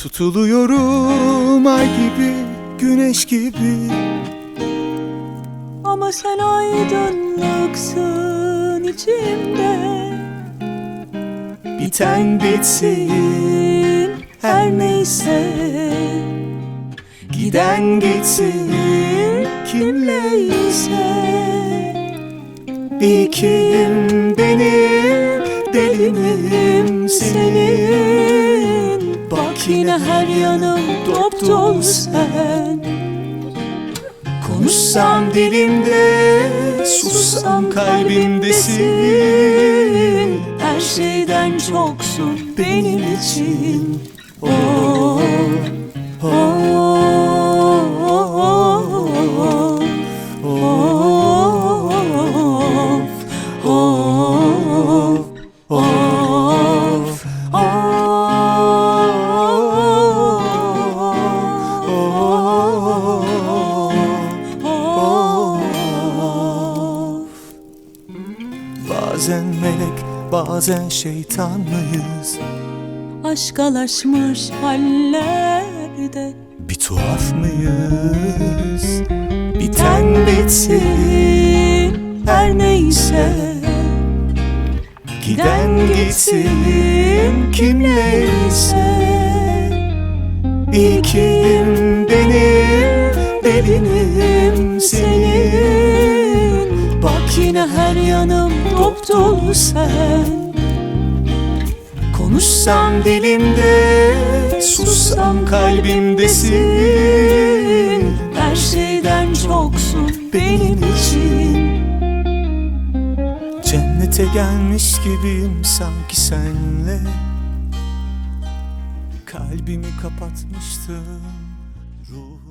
Tutuluyorum ay gibi, güneş gibi. Ama sen aydınlıksın içimde. Biten bitsin her neyse. Giden gitsin kimleyse. İlkim benim, delinim senin yine her yanım dop dolu sen. Konuşsam dilimde, sussam kalbimdesin. Her şeyden çoksun benim için. Oh, Bazen melek, bazen şeytan mıyız? Aşkalaşmış hallerde. Bir tuhaf mıyız? Biten bitsin her neyse. Giden gitsin kimleyse İlkim benim, delinim senin. Bak yine her yanım dop dolu sen. Konuşsam dilimde, sussam kalbimdesin. Her şeyden çoksun benim için. Cennete gelmiş gibiyim sanki senle. Kalbimi kapatmıştım ruhum